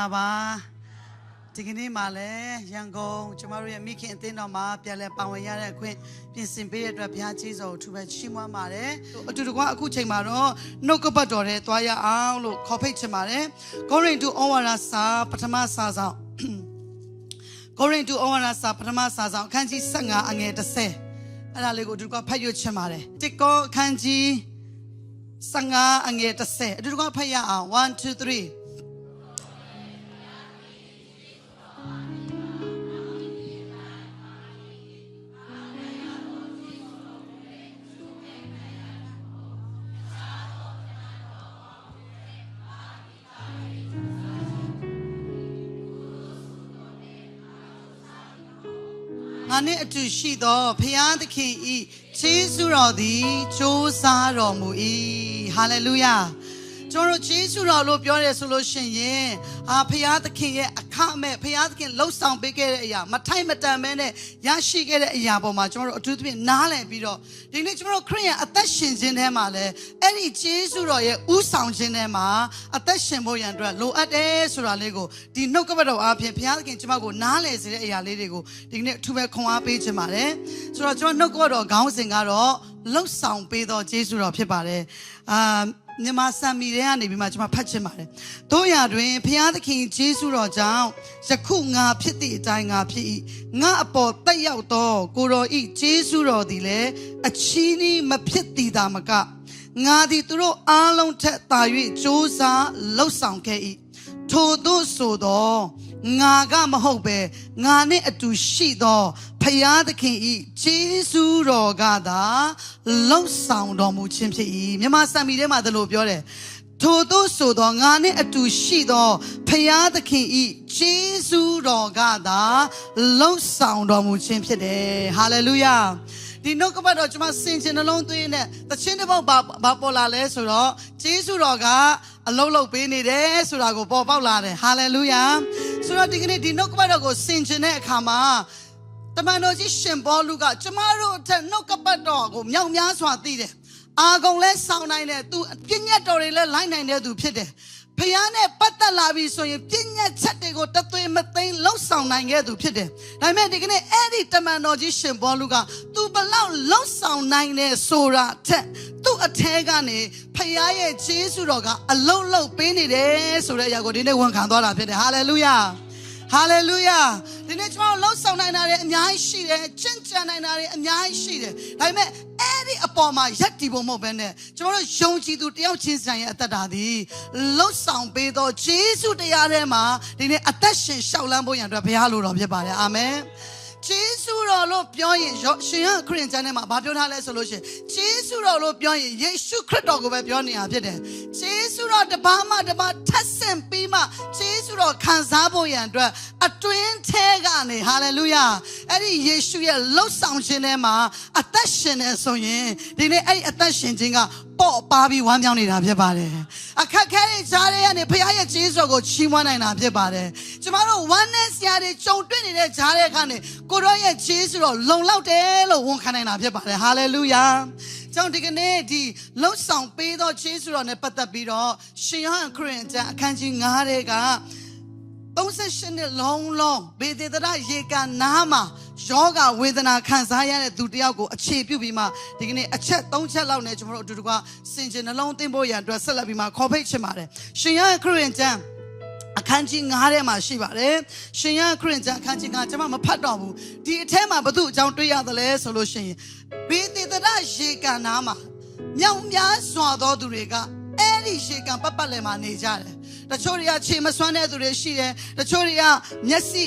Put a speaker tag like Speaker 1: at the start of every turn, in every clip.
Speaker 1: အားလုံးပဲမင်္ဂလာပါဒီကနေ့မှလည်းရန်ကုန်ကျမတို့ရဲ့မိခင်အသင်းတော်မှာပြန်လည်ပါဝင်ရတဲ့အခွင့်ပြင်ဆင်ပေးတဲ့အတွက်ဘုရားကြီးစွာကိုထူပဲချီးမွမ်းပါတယ်အတူတကွအခုချိန်မှာတော့နှုတ်ကပတ်တော်တဲ့သွားရအောင်လို့ခေါ်ဖိတ်ချင်ပါတယ်ဂိုရိန်တူဩဝါဒစာပထမစာဆောင်ဂိုရိန်တူဩဝါဒစာပထမစာဆောင်အခန်းကြီး15အငယ်30အဲ့ဒါလေးကိုအတူတကွဖတ်ရွတ်ချင်ပါတယ်တစ်ကောအခန်းကြီး15အငယ်30အတူတကွဖတ်ရအောင်1 2 3 ငါနှင့်အတူရှိသောဖျားသခင်ဤခြေဆုတော်သည်စ조사တော်မူ၏ဟာလေလုယာကျွန်တော်တို့ခြေဆုတော်လို့ပြောရဲဆိုလို့ရှိရင်အာဖျားသခင်ရဲ့အခ မဲ့ဖျားသခင်လှုပ်ဆောင်ပေးခဲ့တဲ့အရာမထိုက်မတန်မဲနဲ့ရရှိခဲ့တဲ့အရာပေါ်မှာကျွန်တော်တို့အထူးသဖြင့်နားလည်ပြီးတော့ဒီနေ့ကျွန်တော်တို့ခရစ်ယာန်အသက်ရှင်ခြင်းထဲမှာလဲအဲ့ဒီခြေဆုတော်ရဲ့ဥဆောင်ခြင်းထဲမှာအသက်ရှင်ဖို့ရန်အတွက်လိုအပ်တယ်ဆိုတာလေးကိုဒီနှုတ်ကပတ်တော်အားဖြင့်ဘုရားသခင်ကျွန်မကိုနားလည်စေတဲ့အရာလေးတွေကိုဒီနေ့အထူးပဲခွန်အားပေးခြင်းပါတယ်ဆိုတော့ကျွန်တော်နှုတ်ကပတ်တော်ခေါင်းစဉ်ကတော့လှုပ်ဆောင်ပေးသောခြေဆုတော်ဖြစ်ပါတယ်အာ မြန်မာစံမီတွေကနေပြီးမှကျွန်မဖတ်ချင်ပါတယ်။တို့ရာတွင်ဘုရားသခင်ဂျေစုတော်ကြောင့်ယခုငါဖြစ်သည့်အတိုင်းငါဖြစ်၏။ငါအပေါ်တက်ရောက်သောကိုတော်ဤဂျေစုတော်သည်လည်းအချီးနှီးမဖြစ်သည်သာမကငါသည်သူတို့အားလုံးထက်သာ၍စ조사လှုပ်ဆောင်ခဲ့၏။ထို့သို့ဆိုသောငါကမဟုတ်ပဲငါနဲ့အတူရှိသော ဖယားသခင်ဤဂျေစုတော်ကသာလှုပ်ဆောင်တော်မူခြင်းဖြစ်၏မြန်မာစံမီထဲမှာဒါလိုပြောတယ်ထို့သောဆိုသောငါနဲ့အတူရှိသောဖယားသခင်ဤဂျေစုတော်ကသာလှုပ်ဆောင်တော်မူခြင်းဖြစ်တယ်ဟာလေလုယာဒီနှုတ်ကပတ်တော်ကျွန်မစင်ချင်နှလုံးသွင်းတဲ့သချင်းတစ်ပုတ်ဘာဘာပေါ်လာလဲဆိုတော့ဂျေစုတော်ကအလုံးလုံးပေးနေတယ်ဆိုတာကိုပေါ်ပေါက်လာတယ်ဟာလေလုယာဆိုတော့ဒီကနေ့ဒီနှုတ်ကပတ်တော်ကိုစင်ချင်တဲ့အခါမှာ တမန်တော်ကြီးရှင်ဘောလူကကျမတို့အထက်နှုတ်ကပတ်တော်ကိုမြောက်များစွာသိတယ်အာကုံလဲစောင်းနိုင်တယ်သူပြည့်ညတ်တော်တွေလဲလိုက်နိုင်တဲ့သူဖြစ်တယ်ဖះနဲ့ပတ်သက်လာပြီဆိုရင်ပြည့်ညတ်ချက်တွေကိုတသွေးမသိမ်းလှုပ်ဆောင်နိုင်ခဲ့သူဖြစ်တယ်။ဒါပေမဲ့ဒီကနေ့အဲ့ဒီတမန်တော်ကြီးရှင်ဘောလူကသူဘလောက်လှုပ်ဆောင်နိုင်တယ်ဆိုတာထက်သူ့အထဲကနေဖះရဲ့ခြေဆုတော်ကအလုံးလုံးပေးနေတယ်ဆိုတဲ့အရာကိုဒီနေ့ဝန်ခံသွားတာဖြစ်တယ်။ဟာလေလုယာ။ ဟာလေလုယာဒီနေ့ကျွန်တော်လှုပ်ဆောင်နိုင်တာတွေအများကြီးရှိတယ်ချင့်ကြံနိုင်တာတွေအများကြီးရှိတယ်ဒါပေမဲ့အဲ့ဒီအပေါ်မှာရက်တီဖို့မဟုတ်ဘဲနဲ့ကျွန်တော်တို့ယုံကြည်သူတယောက်ချင်းဆိုင်ရဲ့အသက်တာသည်လှုပ်ဆောင်ပေးသောဂျေစုတရားထဲမှာဒီနေ့အသက်ရှင်ရှောက်လန်းဖို့ရန်အတွက်ဘုရားလိုတော်ဖြစ်ပါတယ်အာမင် ဂျေစုတော်လို့ပြောရင်ရှင်ရခရစ်ကျမ်းထဲမှာဘာပြောထားလဲဆိုလို့ရှိရင်ဂျေစုတော်လို့ပြောရင်ယေရှုခရစ်တော်ကိုပဲပြောနေတာဖြစ်တယ်ဂျေစုတော်တပါးမှတပါးထပ်ဆင့်ပြီးမှဂျေစုတော်ခံစားဖို့ရန်အတွက်အတွင်းထဲကနေဟာလေလုယာအဲ့ဒီယေရှုရဲ့လှုပ်ဆောင်ခြင်းထဲမှာအသက်ရှင်နေဆိုရင်ဒီနေ့အဲ့ဒီအသက်ရှင်ခြင်းက ပေါ့ပါပြီးဝမ်းမြောက်နေတာဖြစ်ပါတယ်အခက်ခဲတွေကြားထဲကနေဘုရားရဲ့ကျေးဇူးကိုချီးမွမ်းနိုင်တာဖြစ်ပါတယ်ကျမတို့ဝမ်းနဲ့ဆရာတွေကြုံတွေ့နေတဲ့ကြားထဲကနေကိုရောရဲ့ကျေးဇူးတော်လုံလောက်တယ်လို့ဝန်ခံနိုင်တာဖြစ်ပါတယ်ဟာလေလုယာကျောင်းဒီကနေ့ဒီလှုပ်ဆောင်ပေးသောကျေးဇူးတော်နဲ့ပတ်သက်ပြီးတော့ရှင်ယောဟန်ခရစ်ယာန်ကျမ်းအခန်းကြီး9ထဲက38နှစ်လုံးလုံးဘေဒေသရရေကန်နားမှာ ယောဂဝေဒနာခံစားရတဲ့သူတယောက်ကိုအခြေပြုပြီးမှဒီကနေ့အချက်၃ချက်လောက်နဲ့ကျွန်တော်တို့အတူတကွစင်ကြင်နှလုံးသွင်းဖို့ရန်အတွက်ဆက်လက်ပြီးမှခေါ်ဖိတ်ချင်ပါတယ်ရှင်ရခရစ်ယာန်ကျမ်းအခန်းကြီး9ထဲမှာရှိပါတယ်ရှင်ရခရစ်ယာန်ကျမ်းအခန်းကြီး9ကျွန်မမဖတ်တော့ဘူးဒီအထဲမှာဘု து အကြောင်းတွေ့ရသလဲဆိုလို့ရှိရင်ဘေဒေသရရေကန်နားမှာမြောင်များစွာသောသူတွေကအဲ့ဒီရေကန်ပတ်ပတ်လည်မှာနေကြတယ် တချို့တွေကခြေမစွမ်းတဲ့သူတွေရှိတယ်တချို့တွေကမျက်စိ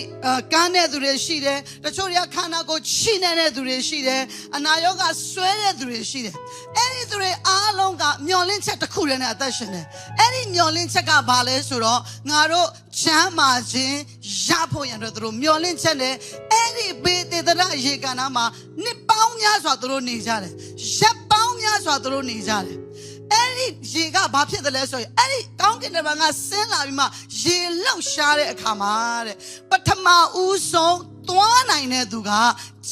Speaker 1: ကန်းတဲ့သူတွေရှိတယ်တချို့တွေကခန္ဓာကိုယ်ချိနေတဲ့သူတွေရှိတယ်အနာရောဂါဆွဲတဲ့သူတွေရှိတယ်အဲ့ဒီသူတွေအားလုံးကမျောလင့်ချက်တစ်ခုတည်းနဲ့အသက်ရှင်တယ်အဲ့ဒီမျောလင့်ချက်ကဘာလဲဆိုတော့ငါတို့ချမ်းမာခြင်းရဖို့ရန်အတွက်သူတို့မျောလင့်ချက်နဲ့အဲ့ဒီဘေးတေတရရေကနာမှာနှစ်ပေါင်းများစွာသူတို့နေကြတယ်ရက်ပေါင်းများစွာသူတို့နေကြတယ် အဲ့ဒီရေကဘာဖြစ်တယ်လဲဆိုရင်အဲ့ဒီကောင်းကင်တမန်ကဆင်းလာပြီးမှရေလောက်ရှားတဲ့အခါမှာတဲ့ပထမဦးဆုံးသွားနိုင်တဲ့သူက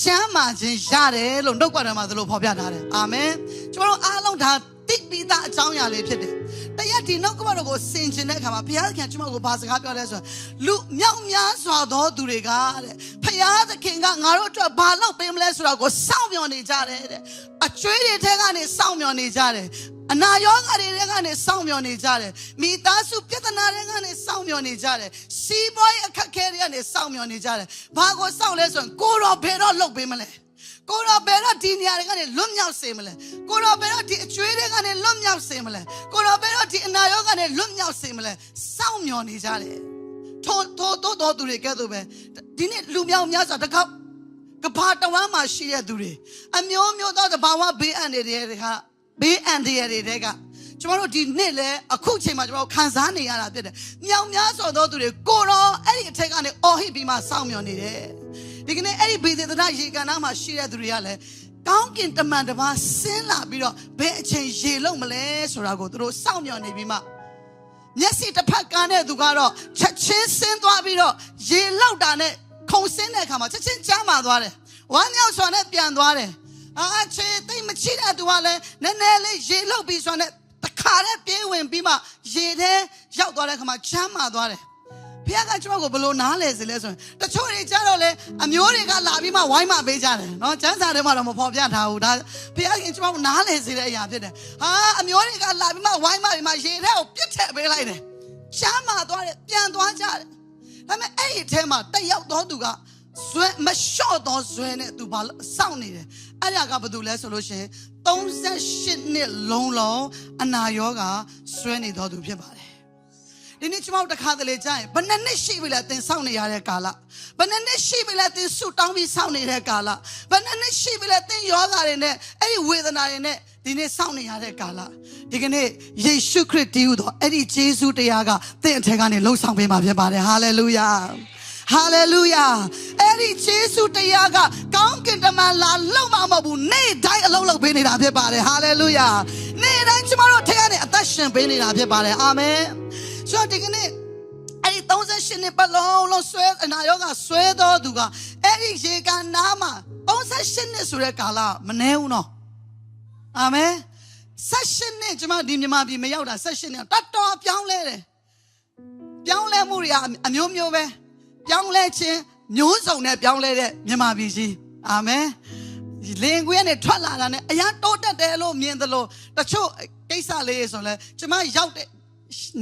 Speaker 1: ချမ်းမာခြင်းရတယ်လို့နှုတ်ကပတ်တော်မှာသလိုဖော်ပြထားတယ်အာမင်ကျွန်တော်တို့အားလုံးဒါတတိပိသားအကြောင်းအရာလေးဖြစ်တယ်တရက်ဒီနောက်ကမတော်ကိုစင်ကျင်တဲ့အခါမှာဘုရားသခင်ကျွန်တော်ကိုဘာစကားပြောလဲဆိုတော့လူမြောက်များစွာသောသူတွေကတဲ့ဘုရားသခင်ကငါတို့အတွက်ဘာလုပ်ပေးမလဲဆိုတော့ကိုစောင့်မျှော်နေကြတယ်တဲ့အကျွေးတွေထဲကနေစောင့်မျှော်နေကြတယ် အနာရောဂါတွေထဲကနေစောင့်မျှော်နေကြတယ်မိသားစုပြဿနာတွေကနေစောင့်မျှော်နေကြတယ်စီးပွားရေးအခက်အခဲတွေကနေစောင့်မျှော်နေကြတယ်ဘာကိုစောင့်လဲဆိုရင်ကိုတော့ဘယ်တော့လုပ်ပေးမလဲကိုတော့ဘယ်တော့ဒီနေရာတွေကနေလွတ်မြောက်စေမလဲကိုတော့ဘယ်တော့ဒီအကျွေးတွေကနေလွတ်မြောက်စေမလဲကိုတော့ဘယ်တော့ဒီအနာရောဂါတွေလွတ်မြောက်စေမလဲစောင့်မျှော်နေကြတယ်ထိုးထိုးထိုးတော်သူတွေကဲ့သို့ပဲဒီနေ့လူမြောက်များစွာတစ်ခေါက်ကဘာတဝမ်းမှာရှိတဲ့သူတွေအမျိုးမျိုးသောတဘာဝဘေးအန္တရာယ်တွေက ဘေးအန္တရာယ်တွေကကျမတို့ဒီနေ့လဲအခုချိန်မှာကျမတို့ခံစားနေရတာဖြစ်တယ်။မြောင်များစွာသောသူတွေကိုတော့အဲ့ဒီအထက်ကနေအော်ဟစ်ပြီးမှစောင့်မျှော်နေတယ်။ဒီကနေ့အဲ့ဒီဘေးသေသနာရေကန်နာမှာရှိတဲ့သူတွေကလည်းကောင်းကင်တမန်တစ်ပါးဆင်းလာပြီးတော့ဘယ်အချိန်ရေလုံးမလဲဆိုတာကိုသူတို့စောင့်မျှော်နေပြီးမှမျက်စိတစ်ဖက်ကန်းတဲ့သူကတော့ချက်ချင်းဆင်းသွားပြီးတော့ရေလောက်တာနဲ့ခုံဆင်းတဲ့အခါမှာချက်ချင်းကြားမာသွားတယ်။ဝမ်းမြောက်စွာနဲ့ပြန်သွားတယ်။ အာချေတိတ်မချိတဲ့သူကလည်းနည်းနည်းလေးရေလုတ်ပြီးဆိုတော့တခါတည်းပြေးဝင်ပြီးမှရေထဲရောက်သွားတဲ့ခါမှာချမ်းမာသွားတယ်ဖခင်ကကျွန်တော်ကိုဘလို့နားလဲစေလဲဆိုရင်တချို့တွေကြတော့လေအမျိုးတွေကလာပြီးမှဝိုင်းမပေးကြတယ်နော်ကျန်းစာထဲမှာတော့မဖော်ပြထားဘူးဒါဖခင်ကျွန်တော်ကိုနားလဲစေတဲ့အရာဖြစ်တယ်ဟာအမျိုးတွေကလာပြီးမှဝိုင်းမပြီးမှရေထဲကိုပြစ်ထည့်ပေးလိုက်တယ်ချမ်းမာသွားတယ်ပြန်သွားကြတယ်ဒါပေမဲ့အဲ့ဒီအထဲမှာတက်ရောက်တော့သူကဇွဲမလျှော့တော့ဇွဲနဲ့သူဘာစောင့်နေတယ် အဲ့ဒါကဘာလို့လဲဆိုလို့ရှိရင်38နှစ်လုံးလုံးအနာရောဂါဆွဲနေတော်သူဖြစ်ပါတယ်ဒီနေ့ကျွန်တော်တို့တစ်ခါတလေကြာရင်ဘယ်နှစ်နှစ်ရှိပြီလဲသင်စောင့်နေရတဲ့ကာလဘယ်နှစ်နှစ်ရှိပြီလဲသင်ဆူတောင်းပြီးစောင့်နေတဲ့ကာလဘယ်နှစ်နှစ်ရှိပြီလဲသင်ယောဂါတွေနဲ့အဲ့ဒီဝေဒနာတွေနဲ့ဒီနေ့စောင့်နေရတဲ့ကာလဒီကနေ့ယေရှုခရစ်တည်ဟူသောအဲ့ဒီဂျေဇုတရားကသင်အထက်ကနေလှုပ်ဆောင်ပေးမှာဖြစ်ပါတယ်ဟာလေလုယာ ဟာလေလုယာအဲ့ဒီဂျေစုတရားကကောင်းကင်တမန်လာလုံမမဟုတ်ဘူးနေ့တိုင်းအလုံးလုံးပေးနေတာဖြစ်ပါတယ်ဟာလေလုယာနေ့တိုင်းကျမတို့ထဲကနေအသက်ရှင်ပေးနေတာဖြစ်ပါတယ်အာမင်ဆိုတော့ဒီကနေ့အဲ့ဒီ38နှစ်ပတ်လုံးလုံးဆွဲအနာရောဂါဆွဲတော်သူကအဲ့ဒီရေကန်နားမှာ38နှစ်ဆိုတဲ့ကာလမနှဲဘူးနော်အာမင်78နှစ်ကျမဒီမြန်မာပြည်မရောက်တာ78နှစ်တတော်ပြောင်းလဲတယ်ပြောင်းလဲမှုတွေကအမျိုးမျိုးပဲ ပြောင်းလဲခြင်းမျိုးစုံနဲ့ပြောင်းလဲတဲ့မြန်မာပြည်ကြီးအာမင်လင်ကွေးနဲ့ထွက်လာတာနဲ့အရာတိုးတက်တယ်လို့မြင်သလိုတချို့ကိစ္စလေးဆိုလဲကျမရောက်တဲ့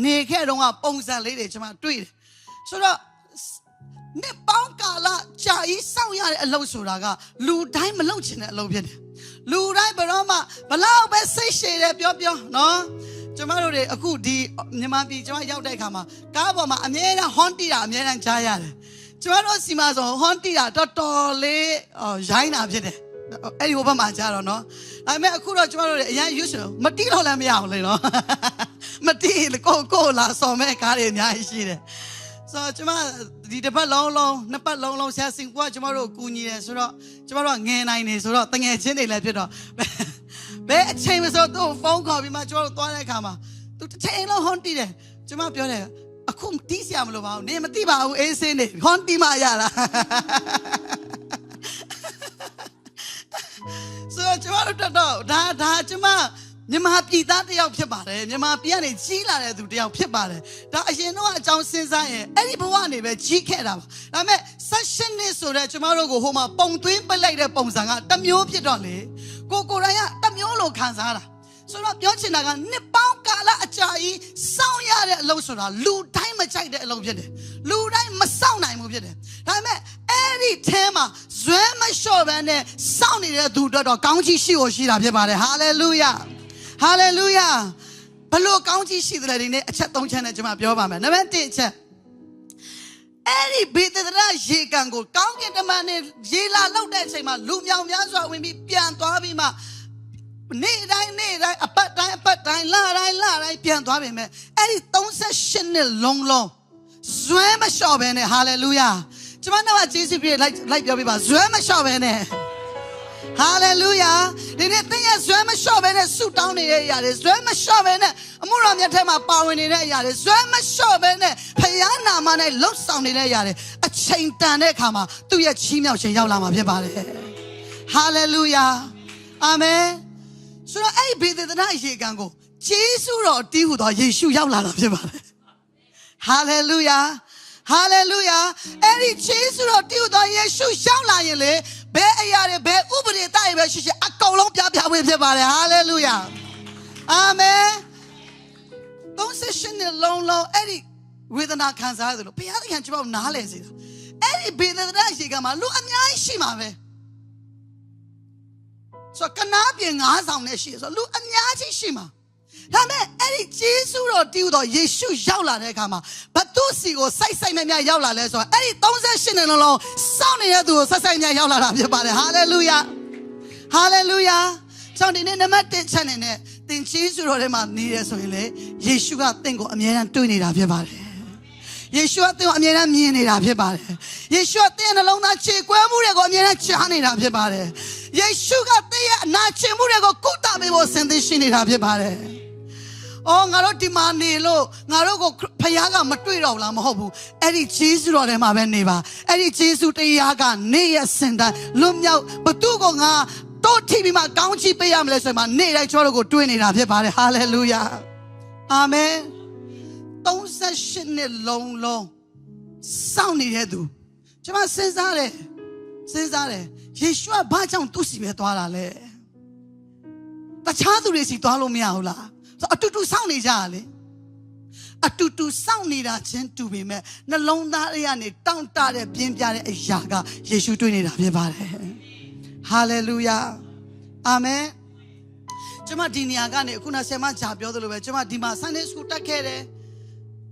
Speaker 1: နေခဲ့တော့ကပုံစံလေးတွေကျမတွေ့တယ်ဆိုတော့နှစ်ပေါင်းကာလကြာကြီးစောင့်ရတဲ့အလုပ်ဆိုတာကလူတိုင်းမလုပ်ချင်တဲ့အလုပ်ဖြစ်တယ်လူတိုင်းဘယ်တော့မှဘလောက်ပဲစိတ်ရှည်တယ်ပြောပြောနော် ကျမတို့တွေအခုဒီမြန်မာပြည်ကျမရောက်တဲ့အခါမှာကားပေါ်မှာအမြဲတမ်းဟွန်တီတာအမြဲတမ်းကြားရတယ်ကျမတို့စီမှာဆိုဟွန်တီတာတော်တော်လေးရိုင်းတာဖြစ်တယ်အဲ့ဒီဘက်မှာကြားတော့နော်ဒါပေမဲ့အခုတော့ကျမတို့တွေအရင်ရွှေရှင်မတီးတော့လည်းမရအောင်လေနော်မတီးကိုကိုလာစော်မဲ့ကားတွေအများကြီးရှိတယ်ဆိုတော့ကျမဒီတစ်ပတ်လုံးလုံးနှစ်ပတ်လုံးလုံးဆရာစင်ကွာကျမတို့ကူညီတယ်ဆိုတော့ကျမတို့ကငယ်နိုင်နေဆိုတော့တငယ်ချင်းတွေလည်းဖြစ်တော့ ဘယ်အချိန်မဆိုသူ့ဖုန်းခေါ်ပြီးမှကျမတို့သွားတဲ့အခါမှာသူတစ်ချိန်လုံးဟွန်တီးတယ်ကျမပြောတယ်အခုတီးစရာမလိုပါဘူးနေမသိပါဘူးအေးစင်းနေဟွန်တီးမှရလားဆိုတော့ကျမတို့တော့ဒါဒါကျမမြန်မာပြည်သားတယောက်ဖြစ်ပါတယ်မြန်မာပြည်ကနေကြီးလာတဲ့သူတယောက်ဖြစ်ပါတယ်ဒါအရင်တော့အကြောင်းစဉ်းစားရင်အဲ့ဒီဘဝနေပဲကြီးခဲ့တာပါဒါပေမဲ့ဆက်ရှင်နှစ်ဆိုတဲ့ကျမတို့ကိုဟိုမှာပုံသွင်းပလိုက်တဲ့ပုံစံကတစ်မျိုးဖြစ်တော့လေ ကိုကိုရိုင်းကတစ်မျိုးလိုခံစားတာဆိုတော့ပြောချင်တာကနှစ်ပေါင်းကာလအကြာကြီးစောင့်ရတဲ့အလုပ်ဆိုတာလူတိုင်းမကြိုက်တဲ့အလုပ်ဖြစ်တယ်လူတိုင်းမစောင့်နိုင်ဘူးဖြစ်တယ်ဒါပေမဲ့အဲ့ဒီအဲမှာဇွဲမလျှော့ဘဲနဲ့စောင့်နေတဲ့သူတို့တော့ကောင်းချီးရှိကိုရှိတာဖြစ်ပါတယ်ဟာလေလုယာဟာလေလုယာဘလို့ကောင်းချီးရှိတယ်ဒီနေ့အချက်၃ချက်နဲ့ကျွန်မပြောပါမယ်နံပါတ်၁အချက် အဲ့ဒီဘေဒဒရရေကန်ကိုကောင်းကင်တမန်နဲ့ရေလာလောက်တဲ့အချိန်မှာလူမြောင်များစွာဝင်ပြီးပြန်သွားပြီးမှနေ့တိုင်းနေ့တိုင်းအပတ်တိုင်းအပတ်တိုင်းလတိုင်းလတိုင်းပြန်သွားပြီမဲ့အဲ့ဒီ38နှစ်လုံးလုံးဇွဲမလျှော့ဘဲနဲ့ဟာလေလုယာကျွန်မတို့ကယေရှုပြည့်လိုက်လိုက်ပြောပြပါဇွဲမလျှော့ဘဲနဲ့ ဟာလေလုယာဒီနေ့သင်ရဲ့ဇွဲမလျှော့ဘဲနဲ့ဆုတောင်းနေတဲ့အရာတွေဇွဲမလျှော့ဘဲနဲ့အမှုတော်မြတ်ထဲမှာပါဝင်နေတဲ့အရာတွေဇွဲမလျှော့ဘဲနဲ့ဖခင်နာမနဲ့လှုပ်ဆောင်နေတဲ့အရာတွေအချိန်တန်တဲ့အခါမှာသူ့ရဲ့ချီးမြှောက်ခြင်းရောက်လာမှာဖြစ်ပါတယ်ဟာလေလုယာအာမင်ဆိုတော့အဲ့ဒီဘေသေသနာရေကန်ကိုဂျေစုတော်တီးဟူသောယေရှုရောက်လာတာဖြစ်ပါတယ်ဟာလေလုယာဟာလေလုယာအဲ့ဒီဂျေစုတော်တီးဟူသောယေရှုရောက်လာရင်လေ ဘယ်အရာတွေဘယ်ဥပဒေတိုက်ပဲရှိရှိအကုန်လုံးပြပြဝင်ဖြစ်ပါတယ်ဟာလေလုယာအာမင်38နှစ်လုံးလုံးအဲ့ဒီဝေဒနာခံစားရတယ်လို့ဘုရားသခင်ကျွန်တော်နားလည်စေတာအဲ့ဒီဘေသေသနာရေကန်မှာလူအများကြီးရှိမှာပဲဆိုတော့ကနာပြင်ငါးဆောင်နဲ့ရှိတယ်ဆိုတော့လူအများကြီးရှိမှာ ဒါပေမဲ့အဲ့ဒီဂျေစုတော်တည်ဟူသောယေရှုရောက်လာတဲ့အခါမှာဘသူစီကိုစိုက်စိုက်မြတ်မြတ်ရောက်လာလဲဆိုတော့အဲ့ဒီ38နှစ်လုံးလုံးစောင့်နေတဲ့သူကိုစိုက်စိုက်မြတ်ရောက်လာတာဖြစ်ပါတယ်ဟာလေလုယာဟာလေလုယာကြောင့်ဒီနေ့နံပါတ်1ချက်နဲ့သင်ဂျေစုတော်ထဲမှာနေရဆိုရင်လေယေရှုကသင်ကိုအမြဲတမ်းတွေ့နေတာဖြစ်ပါတယ်ယေရှုကသင်ကိုအမြဲတမ်းမြင်နေတာဖြစ်ပါတယ်။ယေရှုကသင်ရဲ့နှလုံးသားခြေကွဲမှုတွေကိုအမြဲတမ်းချားနေတာဖြစ်ပါတယ်။ယေရှုကသင်ရဲ့အနာကျင်မှုတွေကိုကုသပေးဖို့ဆင်သင်ရှိနေတာဖြစ်ပါတယ်။ အော်ငါတို့ဒီမှာနေလို့ငါတို့ကိုဖခင်ကမတွေ့တော့ဘူးလားမဟုတ်ဘူး။အဲ့ဒီဂျေဇုတော်ထဲမှာပဲနေပါ။အဲ့ဒီဂျေဇုတရားကနေရစင်တိုင်းလွတ်မြောက်ဘသူကငါတော့ထိပြီးမှကောင်းချီးပေးရမလဲဆိုမှနေ့တိုင်းကျွန်တော်တို့ကိုတွေးနေတာဖြစ်ပါတယ်။ဟာလေလုယာ။အာမင်။38နှစ်လုံးလုံးစောင့်နေတဲ့သူကျွန်မစဉ်းစားတယ်စဉ်းစားတယ်ယေရှုကဘာကြောင့်သူ့စီပဲသွားတာလဲတခြားသူတွေစီသွားလို့မရဘူးလား ဆိုအတူတူစောင့်နေကြရလေအတူတူစောင့်နေတာချင်းတူပေမဲ့နှလုံးသားတွေကနေတောင့်တတဲ့ပြင်းပြတဲ့အရာကယေရှုတွေ့နေတာဖြစ်ပါတယ်ဟာလေလုယာအာမင်ကျွန်မဒီနေရာကနေအခုနဆယ်မကြာပြောသလိုပဲကျွန်မဒီမှာ Sunday School တက်ခဲ့တယ်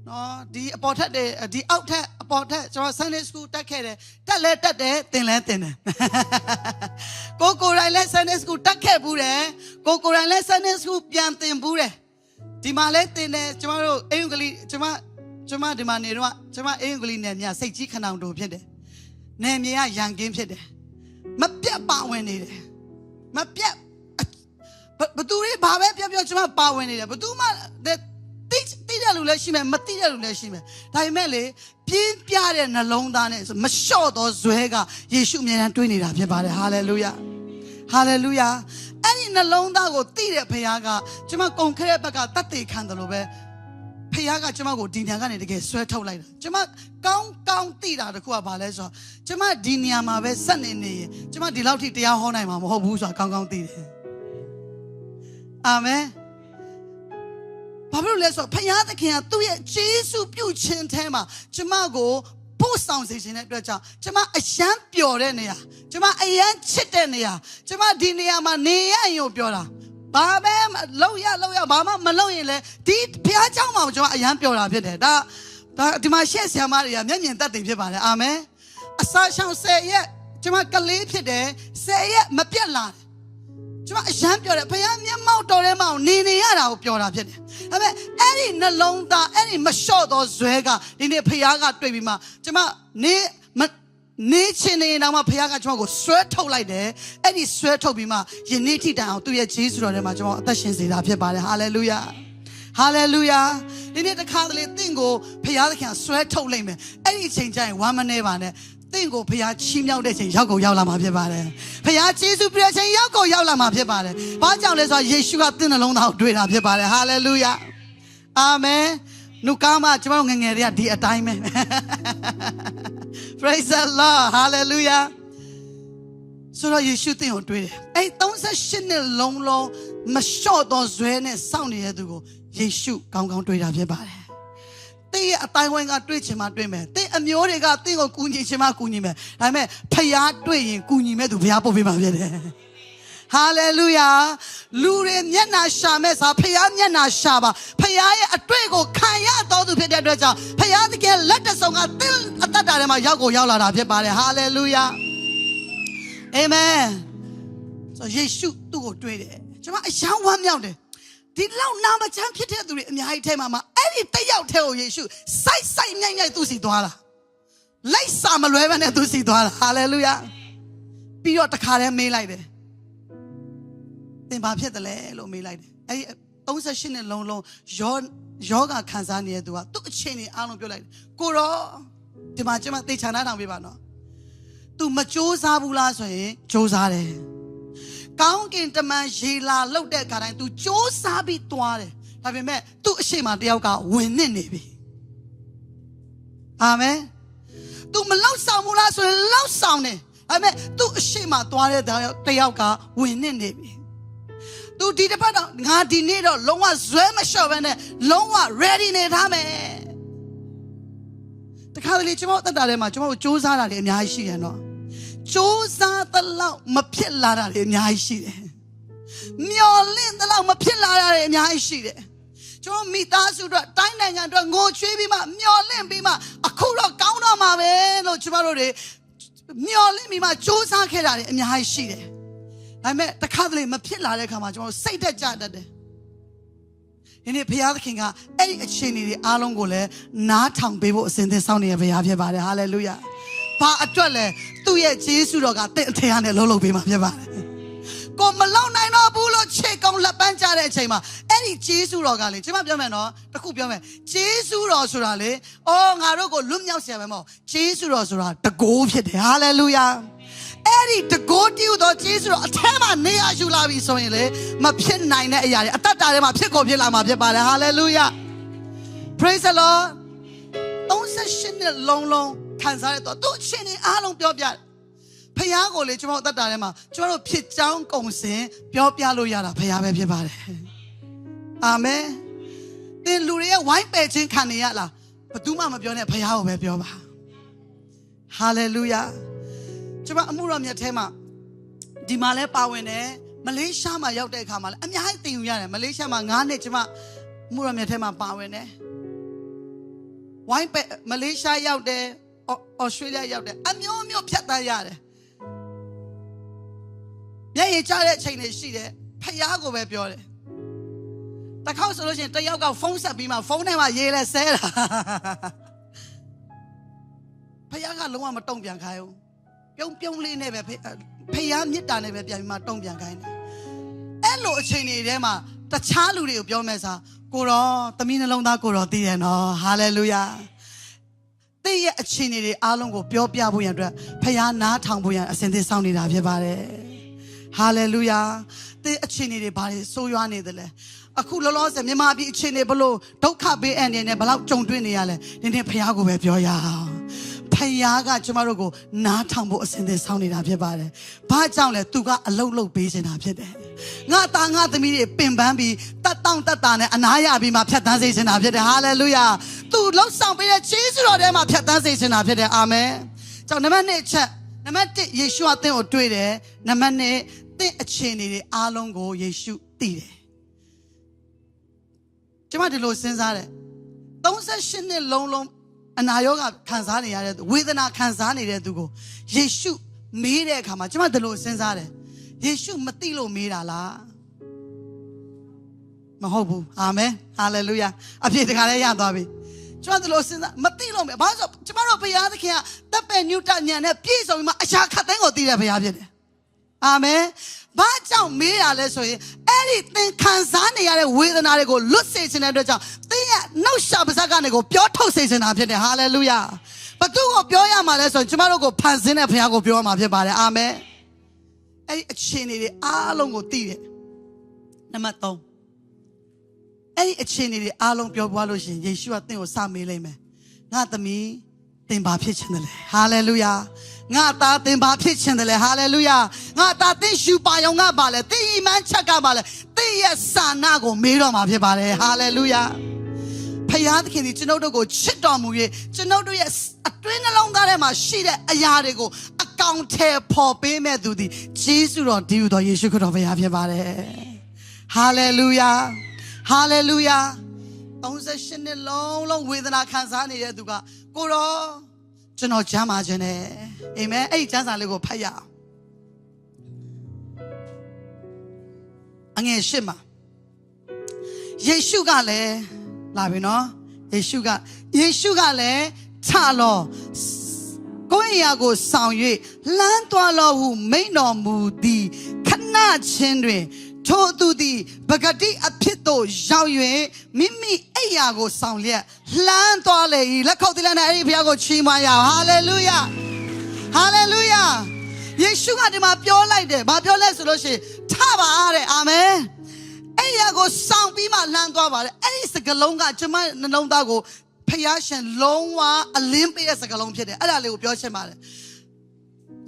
Speaker 1: နော်ဒီအပေါ်ထက်တယ်ဒီအောက်ထက်အ ပေါ်ထက်ကျွန်တော် Sunday School တက်ခဲ့တယ်တက်လဲတက်တယ်သင်လဲသင်တယ်ကိုကိုရိုင်းလဲ Sunday School တက်ခဲ့ဘူးတယ်ကိုကိုရိုင်းလဲ Sunday School ပြန်သင်ဘူးတယ်ဒီမှာလဲသင်တယ်ကျွန်တော်တို့အင်္ဂလိပ်ကျွန်မကျွန်မဒီမှာနေတော့ကျွန်မအင်္ဂလိပ်နယ်မြေစိတ်ကြီးခဏောင်တူဖြစ်တယ်နယ်မြေကရန်ကင်းဖြစ်တယ်မပြတ်ပါဝင်နေတယ်မပြတ်ဘသူတွေဘာပဲပြောပြောကျွန်မပါဝင်နေတယ်ဘသူမှ တိတိတဲ့လူလည်းရှိမယ်မတိတဲ့လူလည်းရှိမယ်ဒါပေမဲ့လေပြင်းပြတဲ့နှလုံးသားနဲ့ဆိုမလျှော့သောဇွဲကယေရှုအမြဲတမ်းတွေးနေတာဖြစ်ပါတယ်ဟာလေလုယာဟာလေလုယာအဲ့ဒီနှလုံးသားကိုတိတဲ့ဖခင်ကကျွန်မကုန်ခဲ့တဲ့ဘက်ကတတ်သိခံတယ်လို့ပဲဖခင်ကကျွန်မကိုဒီနေရာကနေတကယ်ဆွဲထုတ်လိုက်တာကျွန်မကောင်းကောင်းတိတာတခုကဘာလဲဆိုတော့ကျွန်မဒီနေရာမှာပဲစက်နေနေရင်ကျွန်မဒီလောက်ထိတရားဟောနိုင်မှာမဟုတ်ဘူးဆိုတာကောင်းကောင်းသိတယ်အာမင် ဘာဖြစ်လို့လဲဆိုတော့ဖခင်သခင်ကသူ့ရဲ့ဂျေစုပြုတ်ခြင်းထဲမှာကျမကိုပို့ဆောင်စေခြင်းတဲ့အတွက်ကြောင့်ကျမအယမ်းပျော်တဲ့နေရာကျမအယမ်းချစ်တဲ့နေရာကျမဒီနေရာမှာနေရရင်ကိုပြောတာဘာပဲလောက်ရလောက်ရဘာမှမလောက်ရင်လေဒီဖခင်เจ้าမှာကျမအယမ်းပျော်တာဖြစ်တယ်ဒါဒါဒီမှာရှက်ဆရာမတွေကမျက်မြင်သက်သေဖြစ်ပါတယ်အာမင်အစာရှောင်၁၀ရက်ကျမကလေးဖြစ်တယ်၁၀ရက်မပြတ်လာတယ် ကျွန်မအရန်ပြောတယ်ဘုရားမျက်မှောက်တော်ထဲမှာနေနေရတာကိုပြောတာဖြစ်တယ်။ဒါပေမဲ့အဲ့ဒီနှလုံးသားအဲ့ဒီမလျှော့သောဇွဲကဒီနေ့ဘုရားကတွေ့ပြီးမှကျွန်မနေမနေချင်နေတော့မှဘုရားကကျွန်မကိုဆွဲထုတ်လိုက်တယ်။အဲ့ဒီဆွဲထုတ်ပြီးမှယနေ့ထိတိုင်အောင်သူ့ရဲ့ဂျေဇုတော်ထဲမှာကျွန်မအသက်ရှင်စေတာဖြစ်ပါတယ်။ဟာလေလုယာ။ဟာလေလုယာဒီနေ့တစ်ခါတလေတင့်ကိုဘုရားသခင်ဆွဲထုတ်လိုက်မယ်။အဲ့ဒီအချိန်ကျရင်ဝမ်းမနေပါနဲ့။ တင့်ကိုဖခင်ချီးမြှောက်တဲ့ချိန်ရောက်ကုန်ရောက်လာမှာဖြစ်ပါတယ်။ဖခင်ကျေးဇူးပြုတဲ့ချိန်ရောက်ကုန်ရောက်လာမှာဖြစ်ပါတယ်။ဘာကြောင့်လဲဆိုတော့ယေရှုကတင့်နှလုံးသားကိုတွေ့တာဖြစ်ပါတယ်။ဟာလေလုယာ။အာမင်။နုကားမကျွန်တော်ငယ်ငယ်တွေကဒီအတိုင်းပဲ။ Praise the Lord. Hallelujah. ဆိုတော့ယေရှုတင့်ကိုတွေ့တယ်။အဲ့38နှစ်လုံးလုံးမလျှော့တော့ဇွဲနဲ့စောင့်နေတဲ့သူကိုယေရှုကောင်းကောင်းတွေ့တာဖြစ်ပါတယ်။ တင်းရဲ့အတိုင်းဝိုင်းကတွေ့ချင်မှတွေ့မယ်။တင်းအမျိုးတွေကတင်းကိုကူညီချင်မှကူညီမယ်။ဒါပေမဲ့ဖျားတွေ့ရင်ကူညီမဲ့သူဘုရားပို့ပေးမှာဖြစ်တယ်။ဟာလေလုယာလူတွေမျက်နာရှာမဲ့စာဖခင်မျက်နာရှာပါဖခင်ရဲ့အတွေ့ကိုခံရတော်သူဖြစ်တဲ့အတွက်ကြောင့်ဖခင်တကယ်လက်တဆုံကတင်းအသက်တာထဲမှာရောက်ကိုရောက်လာတာဖြစ်ပါတယ်ဟာလေလုယာအာမင်ဆိုယေရှုသူ့ကိုတွေ့တယ်ကျွန်မအယံဝမ်းမြောက်တယ် ဒီလောက်နာမချမ်းဖြစ်တဲ့သူတွေအများကြီးထဲမှာမှာအဲ့ဒီတစ်ယောက်ထဲကိုယေရှုစိုက်စိုက်မြိုက်မြိုက်သူ့စီသွားလာလိုက်စာမလွဲဘဲနဲ့သူ့စီသွားလာဟာလေလုယာပြီးတော့တခါတည်းမေးလိုက်တယ် သင်ဘာဖြစ်တယ်လဲလို့မေးလိုက်တယ်အဲ့ဒီ38နှစ်လုံးလုံးယောယောဂခံစားနေတဲ့သူကသူ့အချိန်ကြီးအားလုံးပြောလိုက်တယ်ကိုရောဒီမှာကျွန်မသေချာနာထောင်ပေးပါနော် तू မစ조사ဘူးလားဆိုရင်စ조사တယ် ကောင်းကင်တမန်ရေလာလှုပ်တဲ့အခါတိုင်း तू စ조사ပြီးသွားတယ်ဒါပေမဲ့သူ့အရှိမတယောက်ကဝင်နေနေပြီအာမင် तू မလောက်ဆောင်ဘူးလားဆိုရင်လောက်ဆောင်တယ်ဒါပေမဲ့သူ့အရှိမသွားတဲ့တယောက်ကဝင်နေနေပြီ तू ဒီတစ်ပတ်တော့ငါဒီနေ့တော့လုံးဝဇွဲမလျှော့ဘဲနဲ့လုံးဝ ready နေထားမယ်တခါတလေကျွန်တော်တက်တာထဲမှာကျွန်တော်စူးစမ်းတာတွေအများကြီးရှိတယ်နော် စူးစမ်းသလောက်မဖြစ်လာတာတွေအများကြီးရှိတယ်မျော်လင့်သလောက်မဖြစ်လာတာတွေအများကြီးရှိတယ်ကျွန်တော်မိသားစုအတွက်တိုင်းနိုင်ငံအတွက်ငိုချွေးပြီးမှမျော်လင့်ပြီးမှအခုတော့ကောင်းတော့မှာပဲလို့ကျွန်တော်တို့တွေမျော်လင့်ပြီးမှစူးစမ်းခဲ့တာတွေအများကြီးရှိတယ်ဒါပေမဲ့တစ်ခါတလေမဖြစ်လာတဲ့အခါမှာကျွန်တော်တို့စိတ်သက်ကြတတ်တယ်။ဒီနေ့ဘုရားသခင်ကအဲ့ဒီအခြေအနေတွေအားလုံးကိုလည်းနားထောင်ပေးဖို့အစဉ်သင်ဆောင်နေရဘုရားဖြစ်ပါတယ်။ဟာလေလုယာ။ ဘာအတွက်လဲသူ့ရဲ့ဂျေစုတော်ကတင့်အထင်ကနေလှုပ်လှုပ်ပေးမှာဖြစ်ပါတယ်။ကိုမလောက်နိုင်တော့ဘူးလို့ခြေကုံလက်ပန်းကြတဲ့အချိန်မှာအဲ့ဒီဂျေစုတော်ကလေကျွန်မပြောမယ်နော်တခုပြောမယ်ဂျေစုတော်ဆိုတာလေအော်ငါတို့ကိုလွတ်မြောက်စေရမယ်မဟုတ်ဂျေစုတော်ဆိုတာတကိုးဖြစ်တယ်ဟာလေလုယာ။အဲ့ဒီတကိုးတူသောကျေးဇူးတော်အထက်မှာနေရယူလာပြီဆိုရင်လေမဖြစ်နိုင်တဲ့အရာတွေအတ္တတာထဲမှာဖြစ်ကုန်ဖြစ်လာမှာဖြစ်ပါတယ်ဟာလေလုယာ praise the lord 38နှစ်လုံးလုံး ခံစားရတော့သူအချင်းတွေအားလုံးပြောပြတယ်ဖခင်ကိုလေကျွန်တော်အတ္တတာထဲမှာကျွန်တော်တို့ဖြစ်ကြောင်းကုံစင်ပြောပြလို့ရတာဖခင်ပဲဖြစ်ပါတယ်အာမင်သင်လူတွေရဲ့ဝိုင်းပယ်ခြင်းခံနေရလားဘယ်သူမှမပြောနဲ့ဖခင်ကိုပဲပြောပါဟာလေလုယာကျွန်မအမှုတော်မြတ်ထဲမှာဒီမှာလဲပါဝင်တယ်မလေးရှားမှာရောက်တဲ့အခါမှာလည်းအများကြီးသင်ယူရတယ်မလေးရှားမှာ9နှစ်ကျွန်မအမှုတော်မြတ်ထဲမှာပါဝင်တယ်ဝိုင်းပဲမလေးရှားရောက်တယ် ဩစတြေးလျရောက်တယ်အမျိုးမျိုးဖြတ်တန်းရတယ်မျက်ရည်ကျတဲ့အချိန်တွေရှိတယ်ဖယားကိုပဲပြောတယ်တစ်ခေါက်ဆိုလို့ရှိရင်တစ်ယောက်ကဖုန်းဆက်ပြီးမှဖုန်းထဲမှာရေးလဲဆဲတာဖယားကလုံးဝမတုံ့ပြန်ခိုင်းဘူးပြုံးပြုံးလေးနဲ့ပဲဖေဖေယားမြစ်တာနဲ့ပဲပြန်ပြီးမှတုံ့ပြန်ခိုင်းတယ်အဲ့လိုအချိန်တွေထဲမှာတခြားလူတွေကိုပြောမဲ့စားကိုရောသမီးနှလုံးသားကိုရောသိတယ်နော်ဟာလေလုယာ တည့်ရဲ့အချိန်တွေအားလုံးကိုပြောပြဖို့ရန်အတွက်ဖေယားနားထောင်ဖို့ရန်အစဉ်သစ်စောင့်နေတာဖြစ်ပါတယ်ဟာလေလုယာတည့်အချိန်တွေဘာတွေဆိုးရွားနေသလဲအခုလောလောဆယ်မြန်မာပြည်အချိန်တွေဘလို့ဒုက္ခပေးအပ်နေနဲ့ဘလောက်ကြုံတွေ့နေရလဲဒီနေ့ဖះကိုပဲပြောရအောင်ဖះကကျမတို့ကိုနားထောင်ဖို့အစဉ်သင်ဆောင်နေတာဖြစ်ပါတယ်။ဘာကြောင့်လဲသူကအလုတ်လုတ်ပေးနေတာဖြစ်တယ်။ ငါသားငါသမီးတွေပင်ပန်းပြီးတတ်တောင့်တတ်တာနဲ့အနာရပြီးမှဖြတ်တန်းစေချင်တာဖြစ်တယ်။ဟာလေလုယာ။သူလှုပ်ဆောင်ပေးတဲ့ခြေစွတော်ထဲမှာဖြတ်တန်းစေချင်တာဖြစ်တယ်။အာမင်။ကြောင့်နံပါတ်1ချက်နံပါတ်1ယေရှုအသင်ကိုတွေ့တယ်။နံပါတ်2သင်အခြေအနေတွေအားလုံးကိုယေရှုသိတယ်။ကျွန်မဒီလိုစဉ်းစားတယ်38နှစ်လုံးလုံးအနာရောဂါခံစားနေရတဲ့သူဝေဒနာခံစားနေတဲ့သူကိုယေရှုမေးတဲ့အခါမှာကျွန်မဒီလိုစဉ်းစားတယ် ယေရှုမသိလို့မေးတာလားမဟုတ်ဘူးအာမင်ဟာလေလုယာအပြည့်တခါလေးရသွားပြီကျွန်တော်ဒီလိုစဉ်းစားမသိလို့မေးဘာလို့ဆိုကျွန်တော်ဘုရားသခင်ကတပ်ပယ်ညုတညံနဲ့ပြည့်စုံပြီးမှအရာခတ်သိမ်းကိုသိတဲ့ဘုရားဖြစ်တယ်အာမင်ဘာကြောင့်မေးရလဲဆိုရင်အဲ့ဒီသင်ခံစားနေရတဲ့ဝေဒနာတွေကိုလွတ်စေခြင်းတဲ့အတွက်ကြောင့်သင်ရဲ့နှုတ်ရှာပါးစပ်ကနေကိုပြောထုတ်စေခြင်းတာဖြစ်တယ်ဟာလေလုယာဘသူကိုပြောရမှာလဲဆိုရင်ကျမတို့ကိုဖန်ဆင်းတဲ့ဘုရားကိုပြောရမှာဖြစ်ပါတယ်အာမင် အဲ့ဒီအခြေအနေတွေအားလုံးကိုသိတယ်နံပါတ်3အဲ့ဒီအခြေအနေတွေအားလုံးပြောပွားလို့ရှိရင်ယေရှုကသင်ကိုစမေးလိုက်မယ်ငါသမီးသင်ဘာဖြစ်ချင်တယ်လဲဟာလေလုယာငါသားသင်ဘာဖြစ်ချင်တယ်လဲဟာလေလုယာငါသားသင်ရှူပါယောင်ကပါလဲသင်အီမန်ချက်ကပါလဲသင်ရဲ့စာနာကိုမေးတော့မှာဖြစ်ပါတယ်ဟာလေလုယာ ဖယားသခင်ဒီကျွန်ုပ်တို့ကိုချစ်တော်မူ၍ကျွန်ုပ်တို့ရဲ့အတွင်းနှလုံးသားထဲမှာရှိတဲ့အရာတွေကိုအကောင်ထဲပေါ်ပေးမဲ့သူသည်ဂျေစုတော်တည်ဟူသောယေရှုခရစ်တော်ဘုရားဖြစ်ပါတယ်ဟာလေလုယာဟာလေလုယာ38နှစ်လုံးလုံးဝေဒနာခံစားနေတဲ့သူကကိုရောကျွန်တော်ကျမ်းပါခြင်းနဲ့အာမင်အဲ့ဒီကျမ်းစာလေးကိုဖတ်ရအောင်အငယ်ရှစ်မှာယေရှုကလည်း လာပြီနော်ယေရှုကယေရှုကလည်းထလောကိုယ့်အရာကိုဆောင်၍လမ်းသွားလောဟုမိန်တော်မူသည်ခဏချင်းတွင်ထိုသူသည်ပဂတိအဖြစ်သို့ရောက်၍မိမိအိယာကိုဆောင်လျက်လှမ်းသွားလေ၏လက်ခုပ်သီးလက်နဲ့အဲ့ဒီဘုရားကိုချီးမွမ်းရအောင်ဟာလေလုယာဟာလေလုယာယေရှုကဒီမှာပြောလိုက်တယ်ဘာပြောလဲဆိုလို့ရှိရင်ထပါတဲ့အာမင် အဲ့ရကိုစောင့်ပြီးမှလှမ်းသွားပါတယ်အဲ့ဒီစကလုံးကကျွန်မနှလုံးသားကိုဖျားရှင်လုံးဝအလင်းပေးတဲ့စကလုံးဖြစ်တယ်အဲ့ဒါလေးကိုပြောချင်ပါတယ်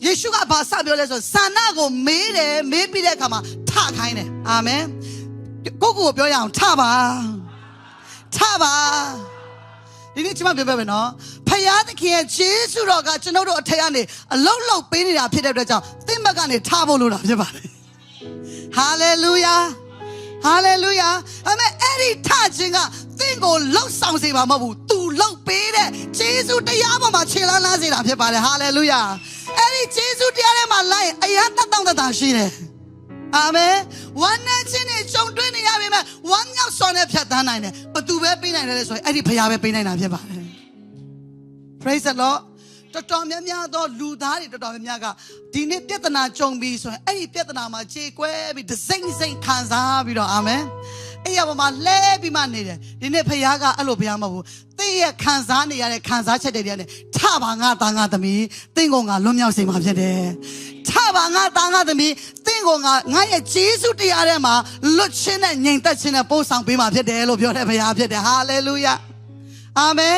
Speaker 1: ယေရှုကဘာစပြောလဲဆိုဆန္ဒကိုမေးတယ်မေးပြီးတဲ့အခါမှာထခိုင်းတယ်အာမင်ကိုကိုကိုပြောရအောင်ထပါထပါဒီနေ့ကျွန်မပြောပြမယ်နော်ဖယားသခင်ရဲ့ဂျေစုတော်ကကျွန်တော်တို့အထက်ကနေအလုံးလုံးပေးနေတာဖြစ်တဲ့အတွက်ကြောင့်သင်ဘက်ကနေထဖို့လိုတာဖြစ်ပါတယ်ဟာလေလုယာ ဟာလေလုယာအမေအဲ့ဒီထခြင်းကသင်ကိုလှုပ်ဆောင်စေမှာမဟုတ်ဘူး तू လှုပ်ပေးတဲ့ဂျေစုတရားပေါ်မှာခြေလန်းလာစေတာဖြစ်ပါတယ်ဟာလေလုယာအဲ့ဒီဂျေစုတရားထဲမှာလိုက်ရင်အရာတတ်တောင့်တတာရှိတယ်အာမင်ဝမ်းနဲ့ချင်းနဲ့ကြုံတွေ့နေရပြီမဲ့ဝမ်းမြောက်စွာနဲ့ဖြတ်သန်းနိုင်တယ်ဘသူပဲပေးနိုင်တယ်လဲဆိုရင်အဲ့ဒီဖရားပဲပေးနိုင်တာဖြစ်ပါတယ် praise the lord တော်တော်များများသောလူသားတွေတော်တော်များများကဒီနေ့ပြဿနာကြုံပြီးဆိုရင်အဲ့ဒီပြဿနာမှာခြေကွဲပြီးဒစိမ့်စိမ့်ခံစားပြီးတော့အာမင်အဲ့ရပါမှာလဲပြီးမှနေတယ်ဒီနေ့ဖခင်ကအဲ့လိုဖခင်မဟုတ်ဘူးသင်ရဲ့ခံစားနေရတဲ့ခံစားချက်တွေတည်းနဲ့ထပါငါသားငါသမီးသင်ကိုငါလွတ်မြောက်စေမှာဖြစ်တယ်ထပါငါသားငါသမီးသင်ကိုငါငါရဲ့ဂျေစုတရားထဲမှာလွတ်ချင်းနဲ့ငြိမ်သက်ခြင်းနဲ့ပို့ဆောင်ပေးမှာဖြစ်တယ်လို့ပြောတဲ့ဖခင်ဖြစ်တယ်ဟာလေလုယာအာမင်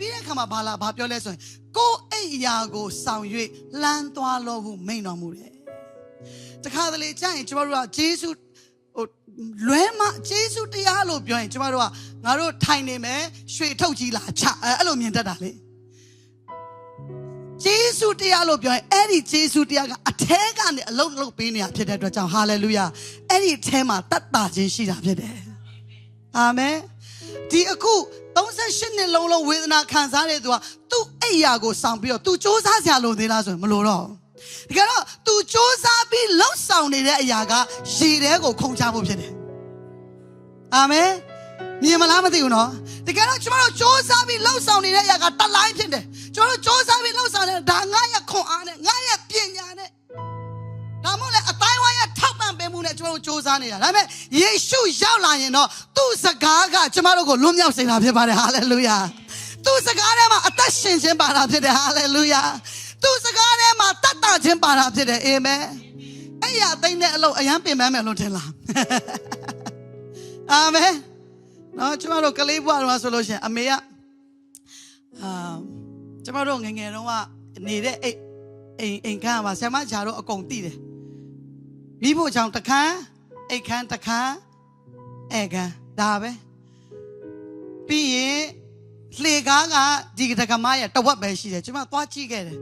Speaker 1: ပြီးတဲ့အခါမှာဘာလာဘာပြောလဲဆိုရင်ကိုယ်အိပ်ရာကိုဆောင်၍လမ်းသွားလို့ဟုမိန်တော်မူတယ်။တခါတလေကြာရင်ကျမတို့ကဂျေစုဟိုလွဲမဂျေစုတရားလို့ပြောရင်ကျမတို့ကငါတို့ထိုင်နေမယ်ရွှေထုတ်ကြီးလာချအဲအဲ့လိုမြင်တတ်တာလေ။ဂျေစုတရားလို့ပြောရင်အဲ့ဒီဂျေစုတရားကအထဲကနေအလုံးလုံးပေးနေတာဖြစ်တဲ့အတွက်ကြောင့်ဟာလေလုယာအဲ့ဒီအထဲမှာတတ်တာခြင်းရှိတာဖြစ်တယ်။အာမင်။ဒီအခု 38နှစ်လုံးလုံးဝေဒနာခံစားတဲ့သူကသူ့အိယာကိုဆောင်ပြီးတော့ तू စ조사စရာလိုသေးလားဆိုရင်မလိုတော့ဘူးဒီကတော့ तू စ조사ပြီးလှုပ်ဆောင်နေတဲ့အရာကရေထဲကိုခုန်ချဖို့ဖြစ်တယ်အာမင်မြင်မလားမသိဘူးနော်ဒီကတော့ကျွန်တော်တို့စ조사ပြီးလှုပ်ဆောင်နေတဲ့အရာကတလိုင်းဖြစ်တယ်ကျွန်တော်တို့စ조사ပြီးလှုပ်ဆောင်နေတဲ့ဒါငါရဲ့ခွန်အားနဲ့ငါရဲ့ပညာနဲ့ဒါမှမဟုတ်လေအ မှုနဲ့ကျွန်တော်တို့စ조사နေတာဒါပေမဲ့ယေရှုရောက်လာရင်တော့သူ့စကားကကျွန်တော်တို့ကိုလွတ်မြောက်စေတာဖြစ်ပါတယ်ဟာလေလုယာသူ့စကားထဲမှာအသက်ရှင်ခြင်းပါတာဖြစ်တယ်ဟာလေလုယာသူ့စကားထဲမှာတတ်တာခြင်းပါတာဖြစ်တယ်အာမင်အဲ့ရသိမ့်တဲ့အလုပ်အယံပင်ပန်းမယ်လို့ထင်လားအာမင်နော်ကျွန်တော်တို့ကလေးဘွားတော့ဆိုလို့ရှိရင်အမေကအာကျွန်တော်တို့ငယ်ငယ်တုန်းကနေတဲ့အိမ်အိမ်အိမ်ခန်းမှာဆ iam ဂျာတို့အကုန်တည်တယ် မိဖို့ချောင်တစ်ခန်းအိတ်ခန်းတစ်ခန်းအဲခန်းဒါပဲပြီးရင်လှေကားကဒီတက္ကမရဲ့တဝက်ပဲရှိတယ်ကျွန်မသွားကြည့်ခဲ့တယ်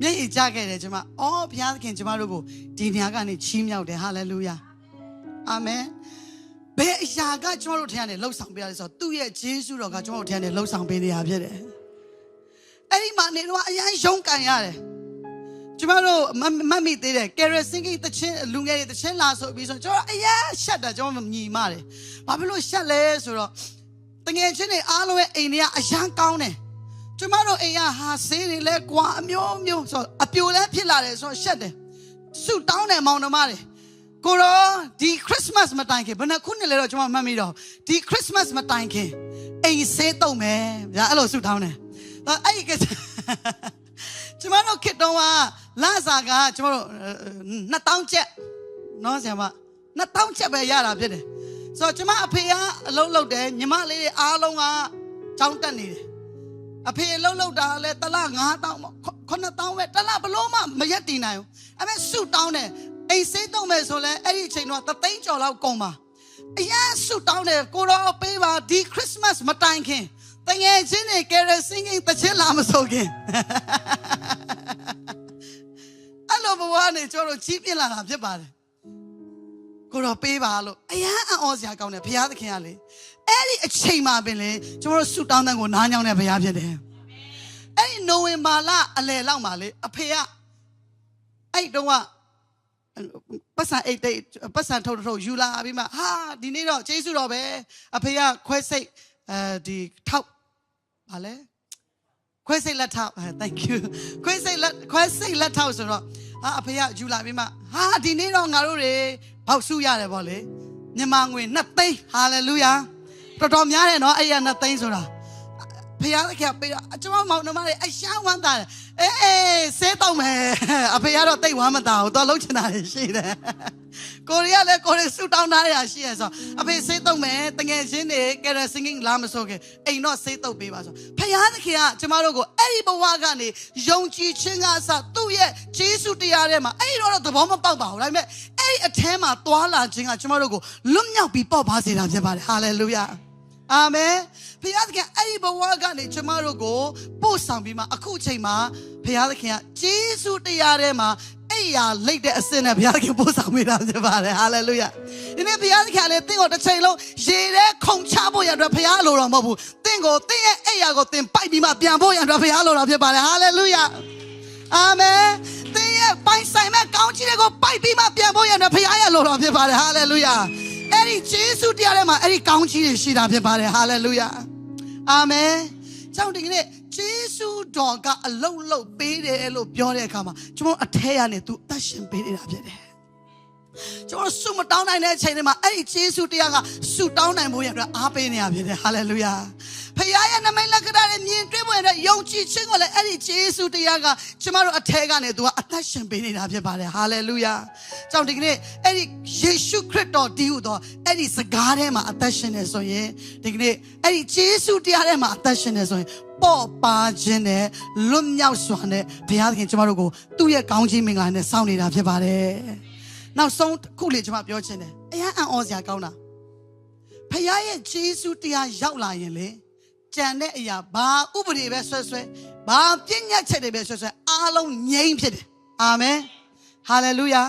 Speaker 1: မျက်ရည်ကျခဲ့တယ်ကျွန်မအော်ဘုရားသခင်ကျွန်မတို့ကိုဒီနေရာကနေချီးမြှောက်တယ်ဟာလေလုယာအာမင်ဘယ်အရာကကျွန်တော်တို့ထင်ရတယ်လှုပ်ဆောင်ပေးရလဲဆိုတော့သူ့ရဲ့ဂျေစုတော်ကကျွန်တော်တို့ထင်ရတယ်လှုပ်ဆောင်ပေးနေရဖြစ်တယ်အဲ့ဒီမှာနေတော့အရန်ရုံးကန်ရတယ် ကျမတို့မမမိသေးတယ်ကယ်ရစင်ကြီးတချင်းလူငယ်တွေတချင်းလာဆိုပြီးဆိုကျွန်တော်အရန်ရှက်တာကျွန်တော်မြည်မတယ်ဘာဖြစ်လို့ရှက်လဲဆိုတော့တငယ်ချင်းတွေအားလုံးရဲ့အိမ်တွေကအရန်ကောင်းတယ်ကျမတို့အိမ်ကဟာဆေးတွေလဲကွာအမျိုးမျိုးဆိုအပြိုလဲဖြစ်လာတယ်ဆိုတော့ရှက်တယ်ဆုတောင်းတယ်မောင်နှမတွေကိုရောဒီခရစ်စမတ်မတိုင်ခင်ဘယ်နှခုနှစ်လဲတော့ကျွန်မမှတ်မိတော့ဒီခရစ်စမတ်မတိုင်ခင်အိမ်ဆေးတုံမယ်ဗျာအဲ့လိုဆုတောင်းတယ်အဲ့ဒီက ကျမတို့ခေတ္တတော့လာစာကကျမတို့2000ကျပ်နော်ဆရာမ2000ကျပ်ပဲရတာဖြစ်တယ်ဆိုတော့ကျမအဖေကအလုံးလုံးတယ်ညီမလေးတွေအားလုံးကကြောင်းတက်နေတယ်အဖေအလုံးလုံးတာလဲတစ်လ9000ပေါ့9000ပဲတစ်လဘလို့မှမရက်တည်နိုင်ဘူးအဲ့မဲ့စုတောင်းတယ်အိမ်စေးတော့မယ်ဆိုလဲအဲ့ဒီအချိန်တော့သသိန်းကျော်လောက်ကုန်ပါအရင်စုတောင်းတယ်ကိုရောပေးပါဒီခရစ်စမတ်မတိုင်ခင် တငယ်ချင်းတွေကယ်ရစင်းကြီးတချင်းလာမဆိုခင်အဲ့လိုဘဝနဲ့ကျွန်တော်ကြီးပြင်းလာတာဖြစ်ပါတယ်ကိုတော့ပေးပါလို့အရန်အော်စရာကောင်းတယ်ဘုရားသခင်ကလေအဲ့ဒီအချိန်မှာပင်လေကျွန်တော်ဆူတောင်းတဲ့ကိုနားညောင်းတဲ့ဘုရားဖြစ်တယ်အဲ့ဒီနိုဝင်ဘာလအလယ်လောက်မှာလေအဖေကအဲ့တုန်းကပတ်စံအိတ်တိတ်ပတ်စံထုတ်ထုတ်ယူလာပြီးမှဟာဒီနေ့တော့ကျေးဇူးတော်ပဲအဖေကခွဲစိတ်အဲဒီထောက် ဗာလဲခွဲစိတ်လက်ထောက် thank you ခွဲစိတ်လက်ခွဲစိတ်လက်ထောက်ဆိုတော့ဟာအဖေကယူလာပြီးမှဟာဒီနေ့တော့ငါတို့တွေဘောက်စုရတယ်ဗောလေမြန်မာငွေ2သိန်းဟာလေလုယာတော်တော်များတယ်နော်အဲ့ရ2သိန်းဆိုတာ ဖဖခင်သခင်ပေးတော့ကျွန်တော်မောင်နှမတွေအရှာဝမ်းသာတယ်အေးအေးဆဲတော့မယ်အဖေကတော့တိတ်ဝမ်းမသာဘူးတော့လှုပ်ချင်တာရှိတယ်ကိုရီးယားလည်းကိုရီးဆူတောင်းထားရရှိရဆိုအဖေဆေးတော့မယ်တငယ်ချင်းတွေကယ်ရစင်ကင်းလာမဆိုခင်အိမ်တော့ဆေးတော့ပေးပါဆိုဖခင်သခင်ကကျမတို့ကိုအဲ့ဒီဘဝကနေယုံကြည်ခြင်းကအစသူ့ရဲ့ဂျေစုတရားထဲမှာအဲ့ဒီတော့သဘောမပေါက်ပါဘူးဒါပေမဲ့အဲ့ဒီအထဲမှာသွာလာခြင်းကကျမတို့ကိုလွတ်မြောက်ပြီးပေါ့ပါစေတာဖြစ်ပါတယ်ဟာလေလုယာ အာမင်ဖခင်သခင်အဲ့ဒီဘဝကနေကျမတို့ကိုပို့ဆောင်ပြီးမှအခုချိန်မှာဖခင်သခင်ကဂျေစုတရားထဲမှာအဲ့ရလိတ်တဲ့အစင်းနဲ့ဘုရားသခင်ပို့ဆောင်ပေးတာဖြစ်ပါတယ်ဟာလေလုယာဒီနေ့ဘုရားသခင်ကလည်းတင့်ကိုတစ်ချိန်လုံးရေထဲခုန်ချဖို့ရတဲ့ဘုရားလိုတော်မဟုတ်ဘူးတင့်ကိုတင့်ရဲ့အဲ့ရကိုတင်ပိုက်ပြီးမှပြန်ဖို့ရတဲ့ဘုရားလိုတော်ဖြစ်ပါတယ်ဟာလေလုယာအာမင်သင်ရဲ့ပိုင်ဆိုင်မဲ့ကောင်းချီးတွေကိုပိုက်ပြီးမှပြန်ဖို့ရတဲ့ဘုရားရဲ့လိုတော်ဖြစ်ပါတယ်ဟာလေလုယာ အဲ့ဒီဂျေစုတရားထဲမှာအဲ့ဒီကောင်းချီးတွေရှိတာဖြစ်ပါတယ်ဟာလေလုယာအာမင်ကြောင့်ဒီကနေ့ဂျေစုတော်ကအလုံးလုံးပေးတယ်လို့ပြောတဲ့အခါမှာကျွန်တော်အထဲကနေသူအသက်ရှင်ပေးနေတာဖြစ်တယ်ကျွန်တော်ဆုမတောင်းနိုင်တဲ့အချိန်တွေမှာအဲ့ဒီဂျေစုတရားကဆုတောင်းနိုင်ဖို့ရအတွက်အားပေးနေရဖြစ်တယ်ဟာလေလုယာ ဖခင်ရဲ့နမိတ်လက္ခဏာတွေမြင်တွေ့ဖို့ရတဲ့ယုံကြည်ခြင်းကိုလည်းအဲ့ဒီဂျေစုတရားကကျမတို့အထဲကနေသူကအသက်ရှင်ပေးနေတာဖြစ်ပါတယ်ဟာလေလုယာကြောင့်ဒီကနေ့အဲ့ဒီယေရှုခရစ်တော်တည်ဟူသောအဲ့ဒီစကားထဲမှာအသက်ရှင်နေဆိုရင်ဒီကနေ့အဲ့ဒီဂျေစုတရားထဲမှာအသက်ရှင်နေဆိုရင်ပေါ့ပါခြင်းနဲ့လွတ်မြောက်စွာနဲ့ဘုရားသခင်ကျမတို့ကိုသူ့ရဲ့ကောင်းချီးမင်္ဂလာနဲ့စောင့်နေတာဖြစ်ပါတယ်နောက်ဆုံးတစ်ခုလေးကျွန်မပြောချင်တယ်အရန်အံ့ဩစရာကောင်းတာဖခင်ရဲ့ဂျေစုတရားရောက်လာရင်လေ ကြံတဲ့အရာဘာဥပဒေပဲဆွဲဆွဲဘာပြည့်ညတ်ချက်တွေပဲဆွဲဆွဲအားလုံးငြိမ်းဖြစ်တယ်အာမင်ဟာလေလုယာ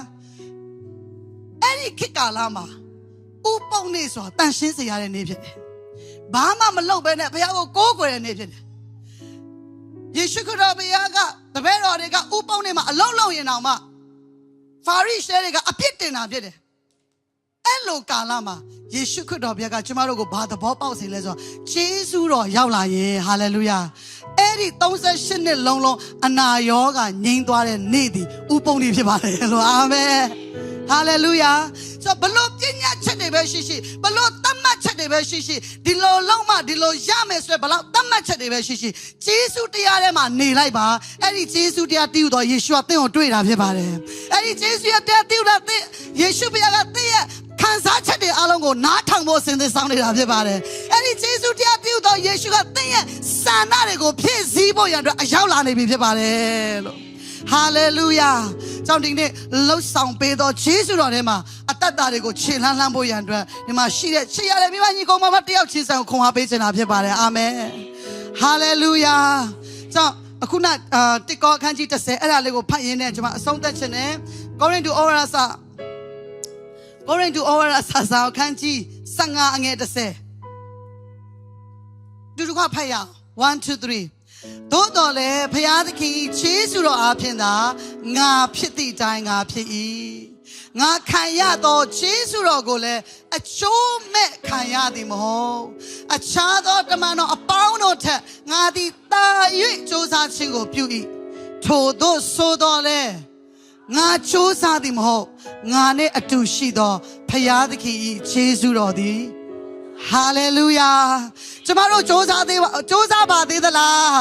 Speaker 1: အဲ့ဒီခေတ်ကာလမှာဥပုံနေဆိုတာတန်ရှင်းစေရတဲ့နေ့ဖြစ်တယ်ဘာမှမလုပ်ဘဲနဲ့ဘုရားကိုကိုးကွယ်တဲ့နေ့ဖြစ်တယ်ယေရှုခရစ်တော်ဘုရားကတပည့်တော်တွေကဥပုံနေမှာအလုံးလုံးရင်တောင်မှဖာရိရှဲတွေကအပြစ်တင်တာဖြစ်တယ် အဲ့လိုကာလမှာယေရှုခရစ်တော်ဘုရားကကျမတို့ကိုဘာသဘောပေါက်စေလဲဆိုတော့ဂျေဇုတော်ရောက်လာရင်ဟာလေလုယာအဲ့ဒီ38နှစ်လုံးလုံးအနာရောဂါငြိမ်းသွားတဲ့နေ့ဒီဥပုံနေဖြစ်ပါတယ်လို့အာမင်ဟာလေလုယာဆိုတော့ဘလို့ပညာချက်တွေပဲရှိရှိဘလို့တတ်မှတ်ချက်တွေပဲရှိရှိဒီလိုလုံးမှဒီလိုရမယ်ဆိုရယ်ဘလို့တတ်မှတ်ချက်တွေပဲရှိရှိဂျေဇုတရားထဲမှာနေလိုက်ပါအဲ့ဒီဂျေဇုတရားတည်ယူတော်ယေရှုကသင်ကိုတွေ့တာဖြစ်ပါတယ်အဲ့ဒီဂျေဇုရဲ့တရားတည်ယူတာသင်ယေရှုဘုရားကသင်ရဲ့ ခံစားချက်တွေအားလုံးကိုနားထောင်ဖို့စဉ်းစားဆောင်နေတာဖြစ်ပါတယ်။အဲ့ဒီယေရှုတရားပြုတော်ယေရှုကသင်ရဲ့ဆန္ဒတွေကိုဖြည့်ဆည်းဖို့ရန်အတွက်အရောက်လာနေပြီဖြစ်ပါတယ်လို့။ဟာလေလုယာ။ကြောင့်ဒီနေ့လှုပ်ဆောင်ပေးသောယေရှုတော်ထဲမှာအသက်တာတွေကိုခြေလှမ်းလှမ်းဖို့ရန်အတွက်ဒီမှာရှိတဲ့ခြေရတဲ့မိမညီကောင်မမတယောက်ခြေဆံကိုခွန်အားပေးချင်တာဖြစ်ပါတယ်။အာမင်။ဟာလေလုယာ။ကြောင့်အခုနအာတစ်ကောအခန်းကြီး30အဲ့ဒါလေးကိုဖတ်ရင်းနဲ့ကျွန်မအဆုံးသတ်ခြင်းနဲ့ကောရိန္သုဩဝါဒစာ ကိုရိန္သုဩဝါဒစာစာအခန်းကြီး15အငယ်30ဒုဒုကဖတ်ရအောင်1 2 3သို့တော်လည်းဖျားသခင်ခြေဆုတော်အားဖြင့်သာငါဖြစ်သည့်အတိုင်းငါဖြစ်၏ငါခံရသောခြေဆုတော်ကိုလည်းအချိုးမဲ့ခံရသည်မဟုတ်အခြားသောတမန်တော်အပေါင်းတို့ထက်ငါသည်တာ၍စ조사ခြင်းကိုပြု၏ထို့သောဆိုတော်လဲ ငါစ조사သည်မဟုတ်ငါနဲ့အတူရှိသောဖယားသခင်၏ခြေဆုတော်သည်ဟာလေလုယာကျမတို့စ조사သေးပါစ조사ပါသေးသလား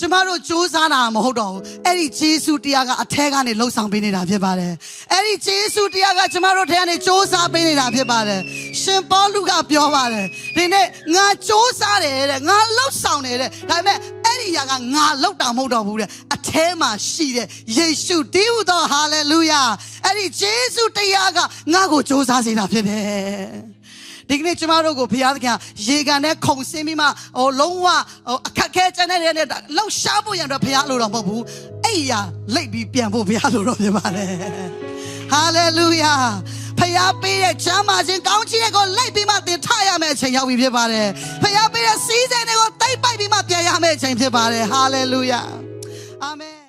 Speaker 1: ကျမတို့စူးစမ်းတာမဟုတ်တော့ဘူးအဲ့ဒီဂျေစုတရားကအထဲကနေလှုပ်ဆောင်ပေးနေတာဖြစ်ပါတယ်အဲ့ဒီဂျေစုတရားကကျမတို့ထဲကနေစူးစမ်းပေးနေတာဖြစ်ပါတယ်ရှင်ပေါလုကပြောပါတယ်ဒီနေ့ငါစူးစမ်းတယ်တဲ့ငါလှုပ်ဆောင်တယ်တဲ့ဒါပေမဲ့အဲ့ဒီຢာကငါလှုပ်တာမဟုတ်တော့ဘူးတဲ့အထဲမှာရှိတဲ့ယေရှုတည်ဟူသောဟာလေလုယာအဲ့ဒီဂျေစုတရားကငါ့ကိုစူးစမ်းစေတာဖြစ်တယ် ဒီကနေ့ကျမတို့ကိုဘုရားသခင်ရေကန်နဲ့ခုံဆင်းပြီးမှဟိုလုံးဝဟိုအခက်ခဲကျန်တဲ့တဲ့လှောက်ရှားဖို့ရန်အတွက်ဘုရားလိုတော့မဟုတ်ဘူးအဲ့ရလိတ်ပြီးပြန်ဖို့ဘုရားလိုတော့ဖြစ်ပါတယ်ဟာလေလုယာဖယားပေးတဲ့ချမ်းသာခြင်းကောင်းချီးတွေကိုလိုက်ပြီးမှသင်ထရမယ့်အချိန်ရောက်ပြီဖြစ်ပါတယ်ဖယားပေးတဲ့စီးစိမ်တွေကိုတိတ်ပိုက်ပြီးမှပြန်ရမယ့်အချိန်ဖြစ်ပါတယ်ဟာလေလုယာအာမင်